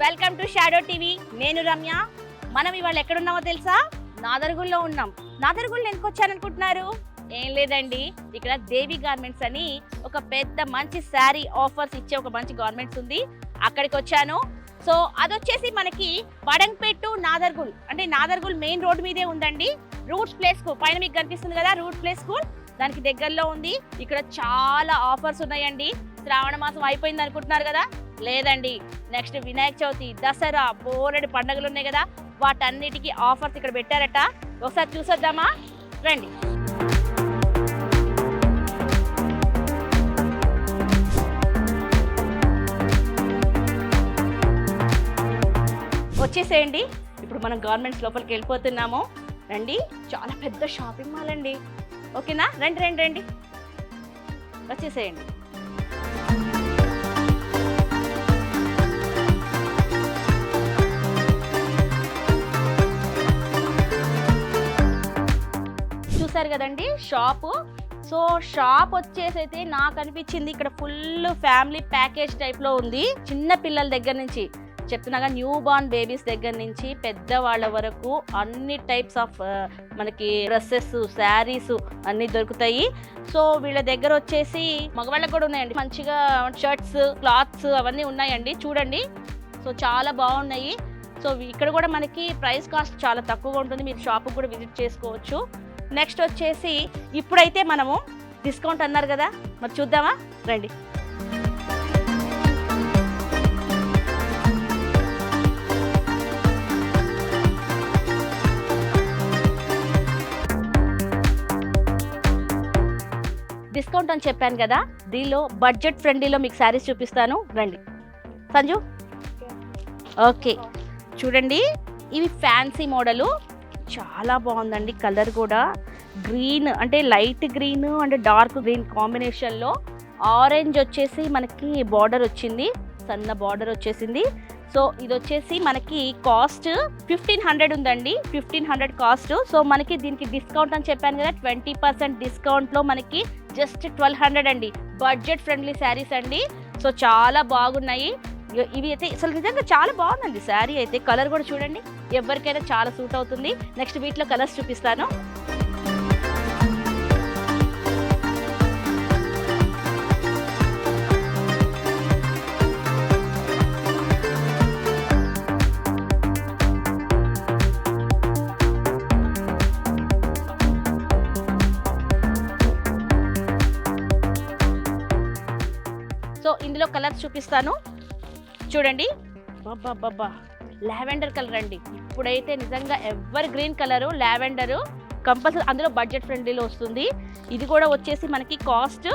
Welcome to shadow TV. నేను రమ్య. మనం ఇవాళ ఎక్కడున్నామో తెలుసా? నాదర్గుల్లో ఉన్నాం. నాదర్గుల్లో ఎందుకు వచ్చారనుకుంటున్నారు? ఏం లేదండి. ఇక్కడ దేవి గార్మెంట్స్ అని ఒక పెద్ద మంచి శారీ ఆఫర్స్ ఇచ్చే ఒక మంచి గార్మెంట్స్ ఉంది. అక్కడికి వచ్చాను. సో అది వచ్చేసి మనకి వడంపేట్ నాదర్గుల్. అంటే నాదర్గుల్ మెయిన్ రోడ్ మీదే ఉందండి. రూట్ ప్లే స్కూల్ పైన మీకు కనిపిస్తుంది కదా రూట్ ప్లే స్కూల్. దానికి దగ్గరలో ఉంది. ఇక్కడ చాలా ఆఫర్స్ ఉన్నాయండి. శ్రావణ మాసం అయిపోయింది అనుకుంటున్నారు కదా? లేదండి. నెక్స్ట్ వినాయక చవితి దసరా బోరెడు పండుగలు ఉన్నాయి కదా? వాటన్నిటికీ ఆఫర్స్ ఇక్కడ పెట్టారట. ఒకసారి చూసొద్దామా? రండి. వచ్చేసేయండి. ఇప్పుడు మనం గవర్నమెంట్స్ లోపలికి వెళ్ళిపోతున్నాము. రండి. చాలా పెద్ద షాపింగ్ మాల్ అండి. ఓకేనా? రండి రండి రండి. వచ్చేసేయండి. కదండి షాపు. సో షాప్ వచ్చేసి అయితే నాకు అనిపించింది ఇక్కడ ఫుల్ ఫ్యామిలీ ప్యాకేజ్ టైప్లో ఉంది. చిన్న పిల్లల దగ్గర నుంచి చెప్తున్నాగా న్యూ బార్న్ బేబీస్ దగ్గర నుంచి పెద్దవాళ్ళ వరకు అన్ని టైప్స్ ఆఫ్ మనకి డ్రెస్సెస్ శారీస్ అన్నీ దొరుకుతాయి. సో వీళ్ళ దగ్గర వచ్చేసి మగవాళ్ళకి కూడా ఉన్నాయండి. మంచిగా షర్ట్స్ క్లాత్స్ అవన్నీ ఉన్నాయండి. చూడండి. సో చాలా బాగున్నాయి. సో ఇక్కడ కూడా మనకి ప్రైస్ కాస్ట్ చాలా తక్కువగా ఉంటుంది. మీరు షాప్కి కూడా విజిట్ చేసుకోవచ్చు. నెక్స్ట్ వచ్చేసి ఇప్పుడైతే మనము డిస్కౌంట్ అన్నారు కదా మరి చూద్దామా? రండి. డిస్కౌంట్ అని చెప్పాను కదా దీనిలో బడ్జెట్ ఫ్రెండ్లీలో మీకు శారీస్ చూపిస్తాను. రండి. సంజు? ఓకే. చూడండి ఇవి ఫ్యాన్సీ మోడలు. చాలా బాగుందండి కలర్ కూడా. గ్రీన్ అంటే light green and dark green కాంబినేషన్లో ఆరెంజ్ వచ్చేసి మనకి బార్డర్ వచ్చింది. సన్న బార్డర్ వచ్చేసింది. సో ఇది వచ్చేసి మనకి కాస్ట్ ఫిఫ్టీన్ హండ్రెడ్ ఉందండి. Fifteen hundred cost. సో మనకి దీనికి డిస్కౌంట్ అని చెప్పాను కదా ట్వంటీ పర్సెంట్ డిస్కౌంట్లో మనకి జస్ట్ ట్వెల్వ్ హండ్రెడ్ అండి. బడ్జెట్ ఫ్రెండ్లీ శారీస్ అండి. సో చాలా బాగున్నాయి. ఇవి అయితే అసలు నిజంగా చాలా బాగుందండి. శారీ అయితే కలర్ కూడా చూడండి. ఎవరికైనా చాలా సూట్ అవుతుంది. నెక్స్ట్ వీటిలో కలర్స్ చూపిస్తాను. సో ఇందులో కలర్స్ చూపిస్తాను. చూడండి. బాబా లావెండర్ కలర్ అండి. ఇప్పుడైతే నిజంగా evergreen colour lavender compulsory అందులో బడ్జెట్ ఫ్రెండ్లీలో వస్తుంది. ఇది కూడా వచ్చేసి మనకి కాస్ట్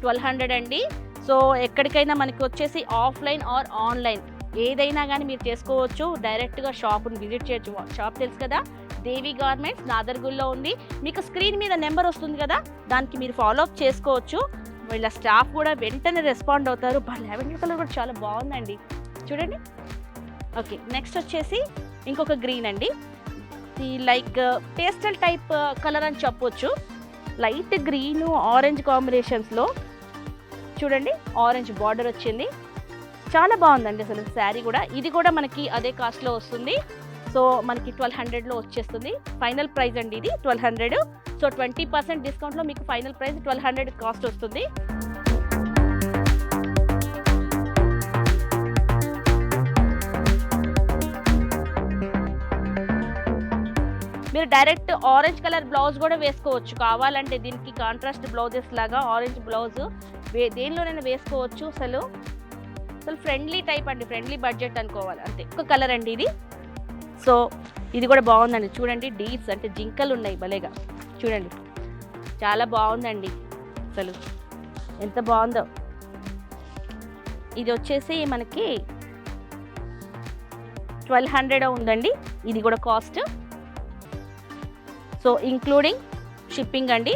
ట్వెల్వ్ హండ్రెడ్ అండి. సో ఎక్కడికైనా మనకి వచ్చేసి ఆఫ్లైన్ ఆర్ ఆన్లైన్. ఏదైనా కానీ మీరు చేసుకోవచ్చు. డైరెక్ట్గా షాప్ని విజిట్ చేయొచ్చు. షాప్ తెలుసు కదా? దేవి గార్మెంట్స్ నాదర్గుల్లో ఉంది. మీకు స్క్రీన్ మీద నెంబర్ వస్తుంది కదా? దానికి మీరు ఫాలో అప్ చేసుకోవచ్చు. వీళ్ళ స్టాఫ్ కూడా వెంటనే రెస్పాండ్ అవుతారు. లెవెండర్ కలర్ కూడా చాలా బాగుందండి. చూడండి. ఓకే నెక్స్ట్ వచ్చేసి ఇంకొక గ్రీన్ అండి. ఈ లైక్ పేస్టల్ టైప్ కలర్ అని చెప్పొచ్చు. లైట్ గ్రీన్ ఆరెంజ్ కాంబినేషన్స్లో చూడండి ఆరెంజ్ బార్డర్ వచ్చింది. చాలా బాగుందండి అసలు శారీ కూడా. ఇది కూడా మనకి అదే కాస్ట్లో వస్తుంది. సో మనకి ట్వెల్వ్ హండ్రెడ్లో వచ్చేస్తుంది. ఫైనల్ ప్రైస్ అండి ఇది twelve hundred. So twenty percent డిస్కౌంట్లో మీకు final price twelve hundred cost వస్తుంది. మీరు డైరెక్ట్ ఆరెంజ్ కలర్ బ్లౌజ్ కూడా వేసుకోవచ్చు. కావాలంటే దీనికి కాంట్రాస్ట్ బ్లౌజెస్ లాగా ఆరెంజ్ బ్లౌజ్ వే దేనిలోనైనా వేసుకోవచ్చు. అసలు అసలు ఫ్రెండ్లీ టైప్ అండి ఫ్రెండ్లీ బడ్జెట్ అనుకోవాలి. అంతే. ఒక కలర్ అండి ఇది. సో ఇది కూడా బాగుందండి. చూడండి డీప్స్ అంటే జింకలు ఉన్నాయి భలేగా. చూడండి చాలా బాగుందండి అసలు. ఎంత బాగుందో. ఇది వచ్చేసి మనకి ట్వెల్వ్ హండ్రెడ్ ఉందండి. ఇది కూడా కాస్ట్. సో ఇంక్లూడింగ్ షిప్పింగ్ అండి.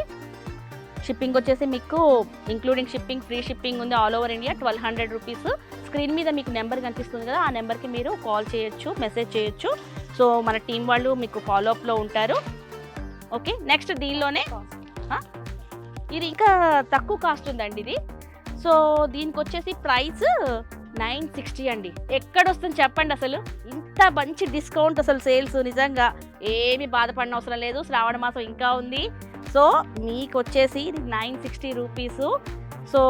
షిప్పింగ్ వచ్చేసి మీకు ఇంక్లూడింగ్ షిప్పింగ్ ఫ్రీ షిప్పింగ్ ఉంది all over India. Twelve hundred rupees. Screen మీద మీకు నెంబర్ కనిపిస్తుంది కదా ఆ నెంబర్కి మీరు కాల్ చేయొచ్చు మెసేజ్ చేయొచ్చు. సో మన టీం వాళ్ళు మీకు ఫాలోఅప్లో ఉంటారు. ఓకే నెక్స్ట్ దీనిలోనే ఇది ఇంకా తక్కువ కాస్ట్ ఉందండి ఇది. సో దీనికి వచ్చేసి ప్రైస్ నైన్ సిక్స్టీ అండి. ఎక్కడ వస్తుంది చెప్పండి అసలు? ఇంత మంచి డిస్కౌంట్ అసలు సేల్స్ నిజంగా. ఏమి బాధపడిన అవసరం లేదు. శ్రావణ మాసం ఇంకా ఉంది. సో మీకు వచ్చేసి నైన్ సిక్స్టీ రూపీస్. సో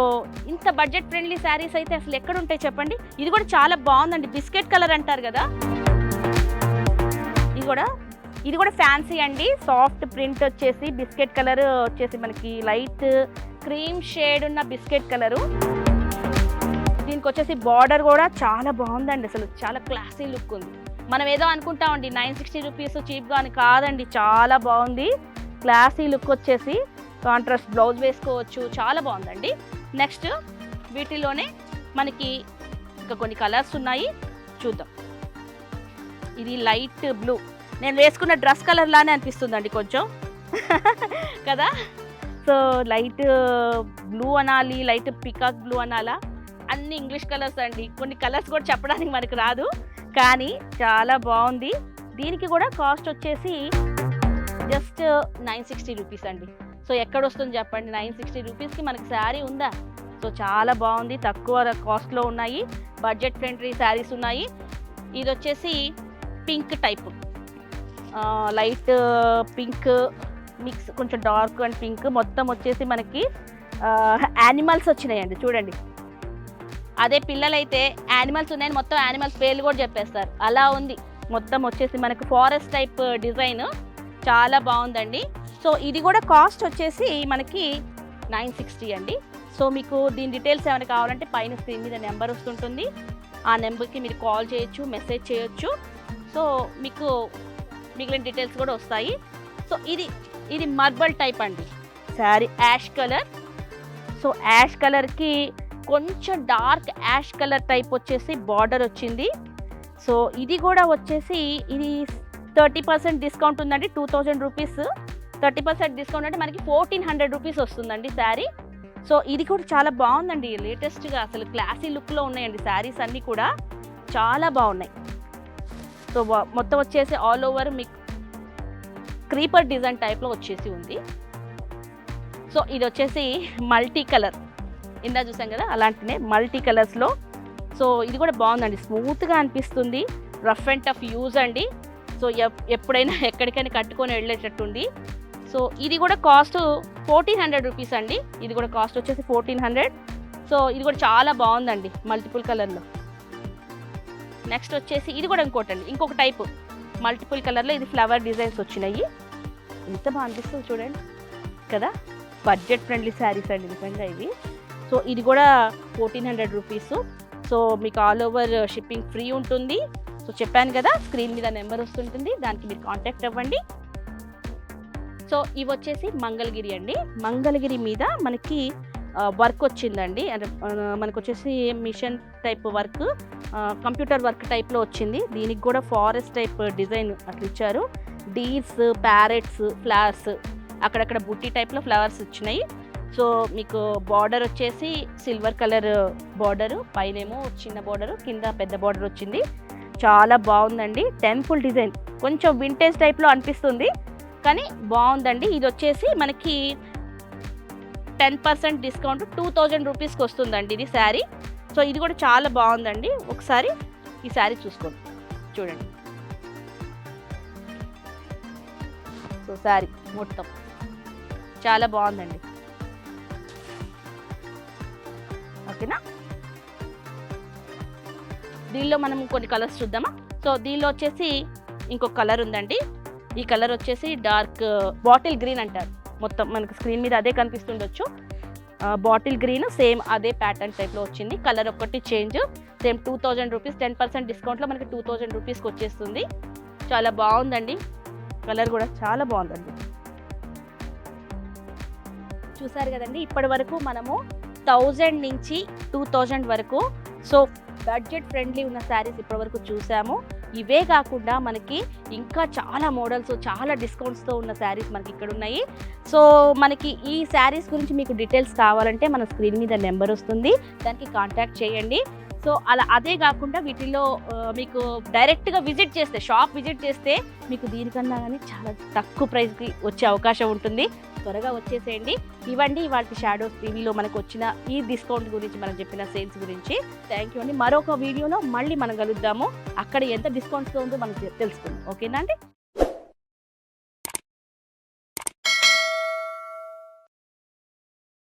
ఇంత బడ్జెట్ ఫ్రెండ్లీ శారీస్ అయితే అసలు ఎక్కడ ఉంటాయి చెప్పండి? ఇది కూడా చాలా బాగుందండి. బిస్కెట్ కలర్ అంటారు కదా? ఇది కూడా ఇది కూడా ఫ్యాన్సీ అండి. సాఫ్ట్ ప్రింట్ వచ్చేసి బిస్కెట్ కలర్ వచ్చేసి మనకి లైట్ క్రీమ్ షేడ్ ఉన్న బిస్కెట్ కలరు. దీనికి వచ్చేసి బార్డర్ కూడా చాలా బాగుందండి అసలు. చాలా క్లాసీ లుక్ ఉంది. మనం ఏదో అనుకుంటామండి నైన్ సిక్స్టీ రూపీస్ చీప్గా అని కాదండి. చాలా బాగుంది. క్లాసీ లుక్ వచ్చేసి. కాంట్రాస్ట్ బ్లౌజ్ వేసుకోవచ్చు. చాలా బాగుందండి. నెక్స్ట్ వీటిలోనే మనకి ఇంకా కొన్ని కలర్స్ ఉన్నాయి. చూద్దాం. ఇది లైట్ బ్లూ. నేను వేసుకున్న డ్రెస్ కలర్ లానే అనిపిస్తుందండి కొంచెం. కదా? సో లైట్ బ్లూ అనాలి లైట్ పికాక్ బ్లూ అనాలా? అన్ని ఇంగ్లీష్ కలర్స్ అండి. కొన్ని కలర్స్ కూడా చెప్పడానికి మనకు రాదు. కానీ చాలా బాగుంది. దీనికి కూడా కాస్ట్ వచ్చేసి జస్ట్ నైన్ సిక్స్టీ రూపీస్ అండి. సో ఎక్కడొస్తుంది చెప్పండి? నైన్ సిక్స్టీ రూపీస్కి మనకి శారీ ఉందా? సో చాలా బాగుంది. తక్కువ కాస్ట్లో ఉన్నాయి. బడ్జెట్ ఫ్రెండ్లీ శారీస్ ఉన్నాయి. ఇది వచ్చేసి pink type. Light pink mix కొంచెం డార్క్ అండ్ పింక్. మొత్తం వచ్చేసి మనకి యానిమల్స్ వచ్చినాయండి. చూడండి. అదే పిల్లలైతే యానిమల్స్ ఉన్నాయని మొత్తం యానిమల్స్ పేర్లు కూడా చెప్పేస్తారు. అలా ఉంది. మొత్తం వచ్చేసి మనకు ఫారెస్ట్ టైప్ డిజైన్. చాలా బాగుందండి. సో ఇది కూడా కాస్ట్ వచ్చేసి మనకి నైన్ సిక్స్టీ అండి. సో మీకు దీని డీటెయిల్స్ ఏమైనా కావాలంటే పైన స్క్రీన్ మీద నెంబర్ వస్తుంటుంది. ఆ నెంబర్కి మీరు కాల్ చేయొచ్చు మెసేజ్ చేయొచ్చు. సో మీకు మిగిలిన డీటెయిల్స్ కూడా వస్తాయి. సో ఇది ఇది మర్బల్ టైప్ అండి. Sari ash colour. So ash కలర్కి కొంచెం డార్క్ యాష్ కలర్ టైప్ వచ్చేసి బార్డర్ వచ్చింది. సో ఇది కూడా వచ్చేసి ఇది థర్టీ పర్సెంట్ డిస్కౌంట్ ఉందండి two thousand rupees. Thirty percent discount అంటే మనకి ఫోర్టీన్ హండ్రెడ్ రూపీస్ వస్తుందండి శారీ. సో ఇది కూడా చాలా బాగుందండి. లేటెస్ట్గా అసలు క్లాసీ లుక్లో ఉన్నాయండి శారీస్ అన్నీ కూడా. చాలా బాగున్నాయి. సో మొత్తం వచ్చేసి ఆల్ ఓవర్ మీకు క్రీపర్ డిజైన్ టైప్లో వచ్చేసి ఉంది. సో ఇది వచ్చేసి మల్టీ కలర్ ఇందా చూసాం కదా అలాంటినే మల్టీ కలర్స్లో సో ఇది కూడా బాగుందండి. స్మూత్గా అనిపిస్తుంది. రఫ్ అండ్ టఫ్ యూజ్ అండి. సో ఎప్- ఎప్పుడైనా ఎక్కడికైనా కట్టుకొని వెళ్ళేటట్టుంది సో ఇది కూడా కాస్ట్ ఫోర్టీన్ హండ్రెడ్ రూపీస్ అండి. ఇది కూడా కాస్ట్ వచ్చేసి ఫోర్టీన్ హండ్రెడ్ సో ఇది కూడా చాలా బాగుందండి మల్టిపుల్ కలర్లో నెక్స్ట్ వచ్చేసి ఇది కూడా ఇంకోటి అండి ఇంకొక టైప్ మల్టిపుల్ కలర్లో ఇది ఫ్లవర్ డిజైన్స్ వచ్చినాయి. ఎంత బాగా అనిపిస్తుంది చూడండి. కదా? బడ్జెట్ ఫ్రెండ్లీ శారీస్ అండి నిజంగా ఇవి. సో ఇది కూడా ఫోర్టీన్ హండ్రెడ్ రూపీస్ సో మీకు ఆల్ ఓవర్ షిప్పింగ్ ఫ్రీ ఉంటుంది. సో చెప్పాను కదా స్క్రీన్ మీద నెంబర్ వస్తుంటుంది. దానికి మీరు కాంటాక్ట్ అవ్వండి. సో ఇవి వచ్చేసి మంగళగిరి అండి. మంగళగిరి మీద మనకి వర్క్ వచ్చిందండి. అంటే మనకు వచ్చేసి machine type work computer work టైప్లో వచ్చింది. దీనికి కూడా ఫారెస్ట్ టైప్ డిజైన్ అట్లా ఇచ్చారు. డీర్స్ ప్యారెట్స్ ఫ్లవర్స్ అక్కడక్కడ బుట్టి టైప్లో ఫ్లవర్స్ వచ్చినాయి. సో మీకు బార్డర్ వచ్చేసి సిల్వర్ కలర్ బార్డరు పైనేమో చిన్న బార్డరు కింద పెద్ద బార్డర్ వచ్చింది. చాలా బాగుందండి. Temple design. కొంచెం వింటేజ్ టైప్లో అనిపిస్తుంది. కానీ బాగుందండి. ఇది వచ్చేసి మనకి ten percent discount two thousand రూపీస్కి వస్తుందండి ఇది శారీ. సో ఇది కూడా చాలా బాగుందండి. ఒకసారి ఈ శారీ చూసుకోండి. చూడండి. సో శారీ మొత్తం చాలా బాగుందండి. ఓకేనా? దీనిలో మనం కొన్ని కలర్స్ చూద్దామా? సో దీనిలో వచ్చేసి ఇంకొక కలర్ ఉందండి. ఈ కలర్ వచ్చేసి డార్క్ బాటిల్ గ్రీన్ అంటారు. మొత్తం మనకి స్క్రీన్ మీద అదే కనిపిస్తుండొచ్చు. బాటిల్ గ్రీన్ సేమ్ అదే ప్యాటర్న్ టైప్లో వచ్చింది. కలర్ ఒక్కటి change same two thousand rupees ten percent డిస్కౌంట్లో మనకి టూ థౌజండ్ రూపీస్కి వచ్చేస్తుంది. చాలా బాగుందండి. కలర్ కూడా చాలా బాగుందండి. చూసారు కదండి ఇప్పటి వరకు మనము థౌజండ్ నుంచి టూ థౌజండ్ వరకు సో బడ్జెట్ ఫ్రెండ్లీ ఉన్న శారీస్ ఇప్పటివరకు చూసాము. ఇవే కాకుండా మనకి ఇంకా చాలా మోడల్స్ చాలా డిస్కౌంట్స్తో ఉన్న శారీస్ మనకి ఇక్కడ ఉన్నాయి. సో మనకి ఈ శారీస్ గురించి మీకు డీటెయిల్స్ కావాలంటే మన స్క్రీన్ మీద నెంబర్ వస్తుంది. దానికి కాంటాక్ట్ చేయండి. సో అలా అదే కాకుండా వీటిల్లో మీకు డైరెక్ట్గా విజిట్ చేస్తే షాప్ విజిట్ చేస్తే మీకు దీనికన్నా కానీ చాలా తక్కువ ప్రైస్కి వచ్చే అవకాశం ఉంటుంది. త్వరగా వచ్చేసేయండి. ఇవ్వండి వాటి షాడోస్ టీవీలో మనకు వచ్చిన ఈ డిస్కౌంట్ గురించి మనం చెప్పిన సేల్స్ గురించి. థ్యాంక్ యూ అండి. మరొక వీడియోలో మళ్ళీ మనం కలుద్దాము. అక్కడ ఎంత డిస్కౌంట్స్తో ఉందో మనం తెలుసుకుందాం ఓకేనా అండి?